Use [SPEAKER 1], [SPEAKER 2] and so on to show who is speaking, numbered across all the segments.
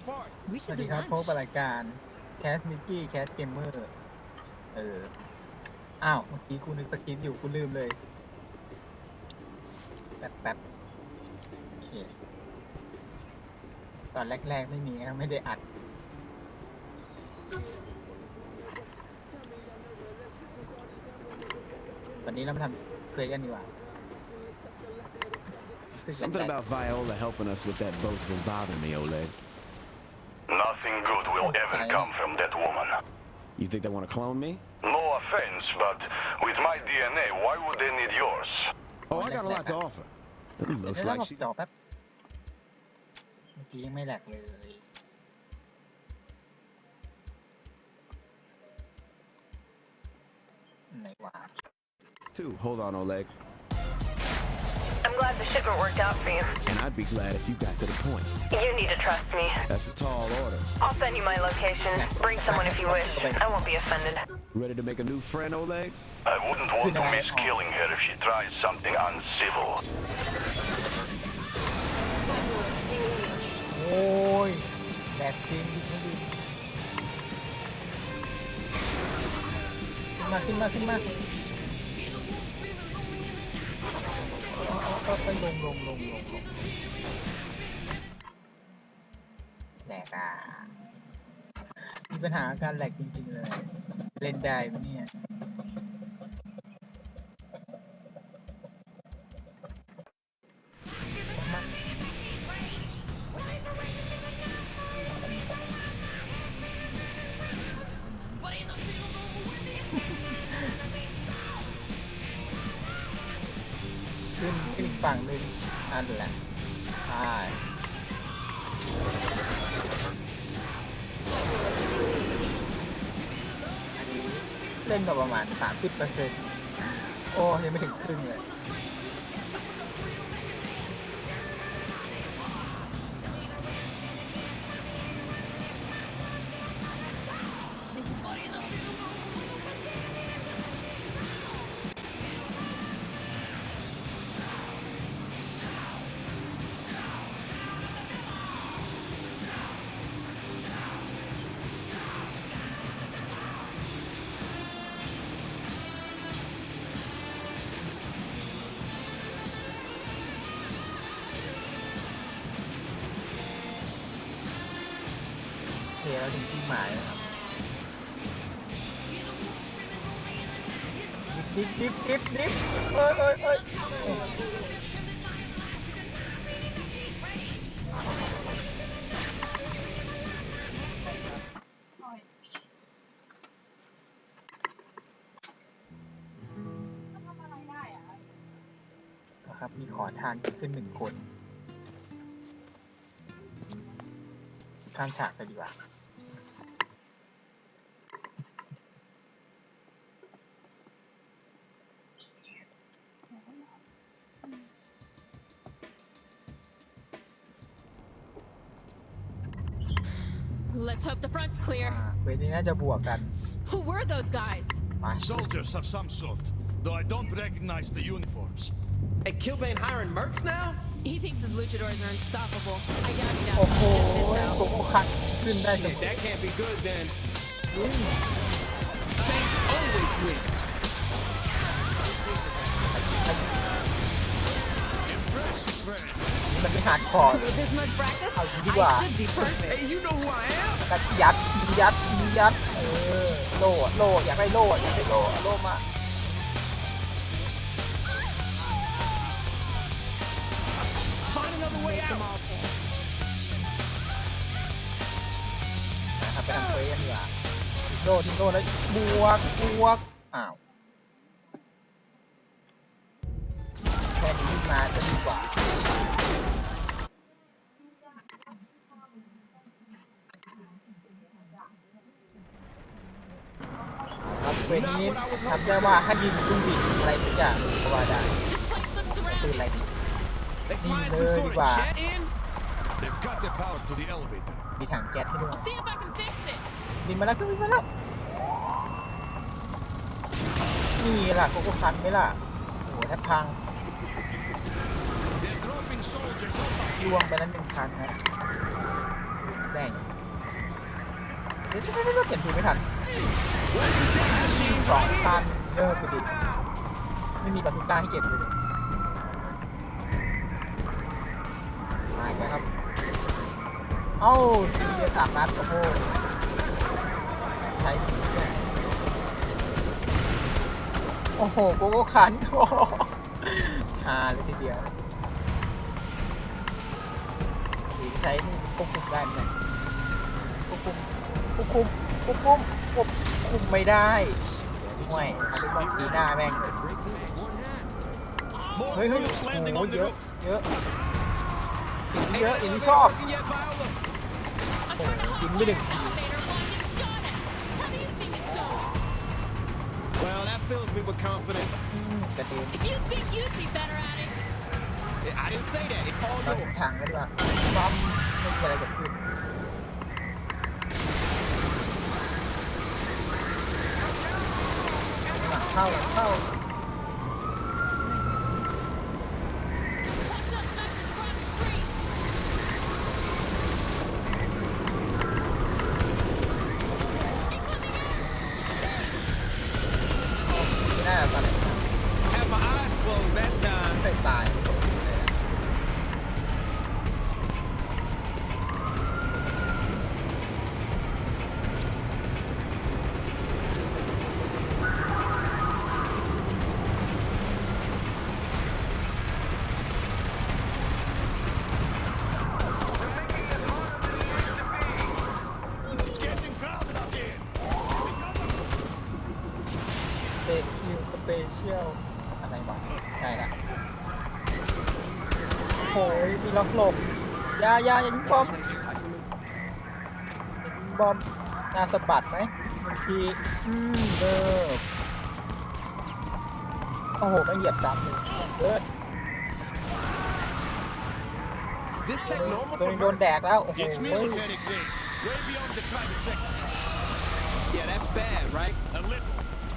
[SPEAKER 1] apart.
[SPEAKER 2] We
[SPEAKER 3] สวั
[SPEAKER 2] should
[SPEAKER 3] สดี
[SPEAKER 2] do
[SPEAKER 3] ครับพบ
[SPEAKER 2] lunch.
[SPEAKER 3] กับรายการแคสมิกกี้แคสเกมเมอร์เออ อ้าว เมื่อกี้กูนึกสคริปต์อยู่กูลืมเลย แป๊บแป๊บโอเค ตอนแรก ๆ ไม่มีนะไม่ได้อัด วันนี้เรามาทำเควสกันดีกว่ารู้สึก
[SPEAKER 1] Something
[SPEAKER 3] แปลก
[SPEAKER 1] about Viola helping us with that boat's been bothering me, Oleg.
[SPEAKER 4] Nothing good will ever
[SPEAKER 3] Okay.
[SPEAKER 4] come from that woman.
[SPEAKER 1] You think they want to clone me?
[SPEAKER 4] No offense, but with my DNA, why would they need yours?
[SPEAKER 1] Oh, I got a lot to offer. Ooh,
[SPEAKER 3] ๆ
[SPEAKER 1] looks
[SPEAKER 3] เดี๋ยวเรา
[SPEAKER 1] like
[SPEAKER 3] บอก
[SPEAKER 1] she.
[SPEAKER 3] จอแป๊บ เมื่อกี้ยังไม่แหลกเลย ไหนวะ
[SPEAKER 1] Too. Hold on, Oleg.
[SPEAKER 5] glad the shipment worked out for you.
[SPEAKER 1] And I'd be glad if you got to the point.
[SPEAKER 5] You need to trust me.
[SPEAKER 1] That's a tall order.
[SPEAKER 5] I'll send you my location. Bring someone if you wish. I won't be offended.
[SPEAKER 1] Ready to make a new friend, Oleg?
[SPEAKER 4] I wouldn't want to miss killing her if she tries something uncivil.
[SPEAKER 3] Ôi, đẹp trên đi không đi. Mà, mà. งดิไม่ดีขึ้นมาขึ้นมาขึ้นมาก็ไปลงลงลงลงลงแหลกอะมีปัญหาการแหลกจริง ๆ เลย เล่นได้ไหมเนี่ย ขึ้นขึ้นอีกฝั่งหนึ่งนั่นแหละใช่อันนี้เล่นมาประมาณ 30%โอ้ยังไม่ถึงครึ่งเลย โอเคเราถึงที่หมายแล้วครับดิบดิบดิบดิบเอ้ยเอ้ยเอ้ยนะครับ มีขอทานขึ้นหนึ่งคน ข้ามฉากไปดีกว่า
[SPEAKER 2] Let's hope the front's clear.
[SPEAKER 3] อ่าเวทนี้น่าจะบวกกัน
[SPEAKER 2] Who were those guys?
[SPEAKER 3] ไป
[SPEAKER 6] Soldiers of some sort, though I don't recognize the uniforms.
[SPEAKER 7] Hey, Killbane hiring mercs now?
[SPEAKER 2] He thinks his luchadors are unstoppable. I doubt he
[SPEAKER 3] โอ้
[SPEAKER 2] knows
[SPEAKER 3] โห
[SPEAKER 2] how to
[SPEAKER 3] โกโก้คัดขึ้นได้จะ
[SPEAKER 7] Shit, that can't be good then. Saints always win.
[SPEAKER 3] หาดคอร์เลย
[SPEAKER 2] With this much practice,
[SPEAKER 3] Oh, you are.
[SPEAKER 2] I should be perfect.
[SPEAKER 7] Hey, you know who I am?
[SPEAKER 3] กัดยัดยัดยัดเออโล่อะโล่อยากได้โล่อะอยากได้โล่อะโล่มา
[SPEAKER 7] Find another way
[SPEAKER 2] Them
[SPEAKER 7] out.
[SPEAKER 2] all pay.
[SPEAKER 3] นะครับไปทำเฟสกันดีกว่าทิ้งโล่ทิ้งโล่แล้วบวกบวกอ้าว เวทนี้ทำได้ว่าถ้ายิงตุ้มบินอะไรทุกอย่างก็ว่าได้ปืนอะไรดี
[SPEAKER 7] ยิ
[SPEAKER 6] เลยดีกว่า
[SPEAKER 3] มีถังแก๊สให้ด้วยบินมาแล้วก็บินมาแล้วนี่ล่ะโกโก้คันไหมล่ะโอ้โหแทบพังยวงไปนั้นหนึ่งคันนะแดง เดี๋ยวไม่ไม่ไม่เปลี่ยนทีมไม่ทันสอง
[SPEAKER 7] right
[SPEAKER 3] ตันเลิกไปดิไม่มีปาตุก้าให้เก็บเลยมาอีกแล้วครับ เอ้าทีเดียสามนัดโอ้โหใช้โอ้โหโกโก้คันโอ้ฮาเลยทีเดียวหรือใช้ควบคุมได้ไหมควบคุม ควบคุมควบคุมควบคุมไม่ได้ห่วยอากวันปีหน้าแม่งเฮ้ยเฮ้ยโอ้เยอะเยอะเยอะอี
[SPEAKER 7] ก
[SPEAKER 3] ชอบ
[SPEAKER 2] โอ้โหยินไม่ดึงที
[SPEAKER 7] Well,
[SPEAKER 3] กระเทีง
[SPEAKER 7] yours.
[SPEAKER 3] ทางแล้วดีว่าปั๊มไม่มีอะไรเกิดขึ้น หลั ช่ละโอ้ยมีล็อกหลบอยาอยาอย่ายิงบอมอย่ายิงบอมหน้าสะบัดไหมบางทีอืมเลิกโอ้โหไม่เหยียบซ้ำเลยเลิศ
[SPEAKER 7] This tech normal
[SPEAKER 3] ตัว
[SPEAKER 7] for
[SPEAKER 3] นี้โดนแด
[SPEAKER 7] mercs?
[SPEAKER 3] กแล้วโอ้โห
[SPEAKER 6] It's military grade. Way beyond the private sector.
[SPEAKER 7] Yeah, that's bad, right?
[SPEAKER 6] A little.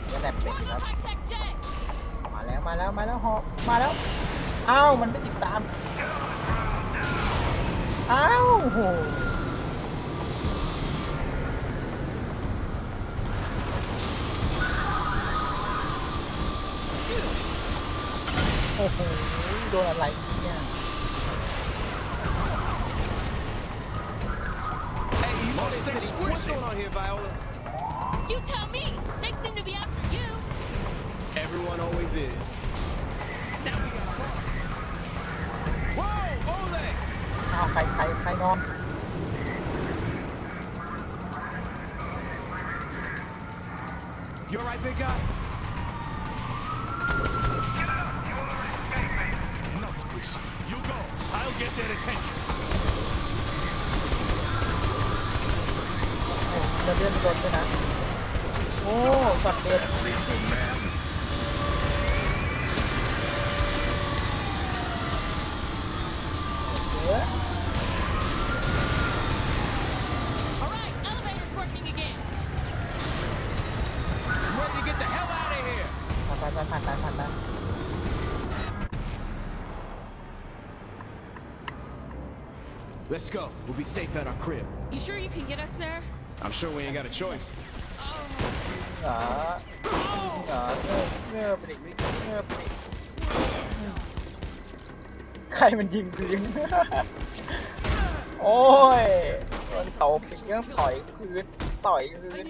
[SPEAKER 3] อย่าแหลมเป็ด
[SPEAKER 2] Where's
[SPEAKER 3] ค
[SPEAKER 2] the
[SPEAKER 3] รับ
[SPEAKER 2] high-tech jet?
[SPEAKER 3] มาแล้วมาแล้วมาแล้วหอบมาแล้วอ้าวมันไม่ติดตามอ้าวโอ้โหโอ้โหโดนอะไรเนี่ย
[SPEAKER 7] Everyone always is. Now we got a problem. Whoa, Oleg!
[SPEAKER 3] อ้าวใครใครใครนอน
[SPEAKER 7] You all right, big guy?
[SPEAKER 6] Enough of this. You go. I'll get their attention.
[SPEAKER 3] โอ้จะเลื่อนรถด้วยนะ โอ้สัตว์เด็ดเสื ผ่านไปผ่านไปผ่านไป
[SPEAKER 7] Let's go. We'll be safe at our crib.
[SPEAKER 2] You sure you can get us there?
[SPEAKER 7] I'm sure we ain't got a choice.
[SPEAKER 3] เหรอเหรอเงิบเงิบไปดิเงิบไปดิ ใครมันยิงพื้น โอ้ยมันตบอีกเรื่องต่อยพื้นต่อยพื้น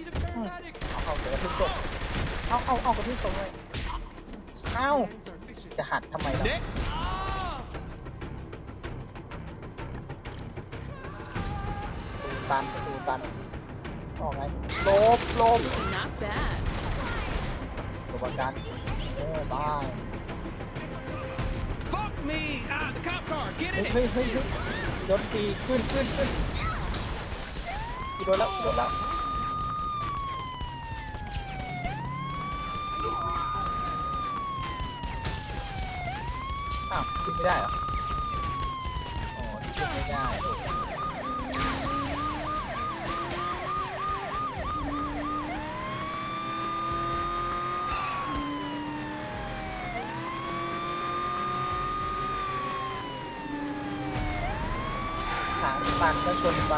[SPEAKER 3] เอาเอาเดี๋ยวกระทืบศพเอาเอาเอากระทืบศพเลยเอาจะหัดทำไมล่ะ
[SPEAKER 7] Next.
[SPEAKER 3] ประตูตันประตูตันออกไงลบลบตัวประกันเออตา เฮ้
[SPEAKER 7] in
[SPEAKER 3] ย
[SPEAKER 7] it.
[SPEAKER 3] เฮ้ยเฮ้ยเฮ้ยรถตีขึ้นขึ้นขึ้นกี่โดนแล้วกี่โดนแล้วอ้าวขึ้นไม่ได้เหรออ๋อขึ้นไม่ได้ ปักก็ชนไป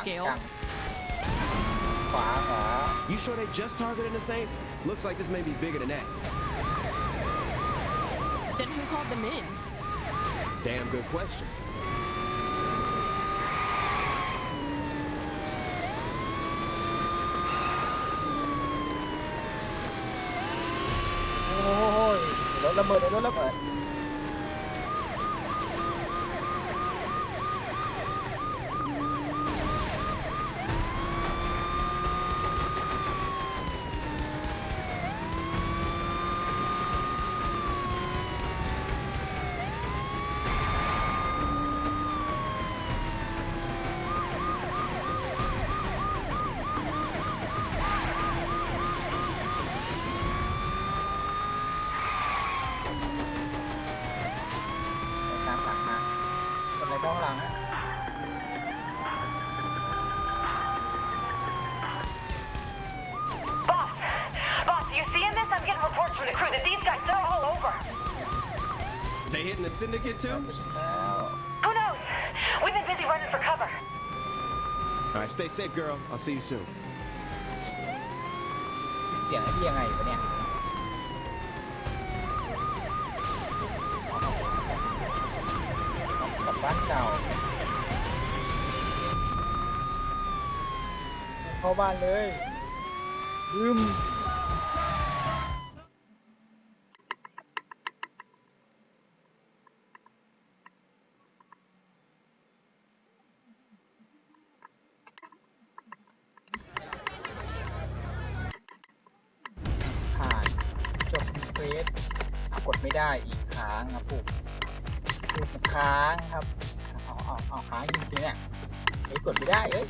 [SPEAKER 2] scale.
[SPEAKER 7] You sure they just targeted the Saints? Looks like this may be bigger than that.
[SPEAKER 2] Then who called them in?
[SPEAKER 7] Damn good question.
[SPEAKER 3] รถระเบิดในรถระเบิด ตามหลังมาคนในบ้องหลังอะ
[SPEAKER 5] Boss! Boss, you seeing this? I'm getting reports from the crew that these guys, they're all over.
[SPEAKER 7] They hitting the syndicate too?
[SPEAKER 3] แล้ว
[SPEAKER 5] Who knows? We've been busy running for cover.
[SPEAKER 7] All right, stay safe, girl. I'll see you soon.
[SPEAKER 3] เสียงไอ้ที่ยังไงวะเนี่ย บ้านเก่า เข้าบ้านเลยลืมผ่านจบเควสกดไม่ได้อีกค้างครับผม ค้างครับเอาเอาเอาค้างจริงๆอะไอ้กดไม่ได้เอ้ย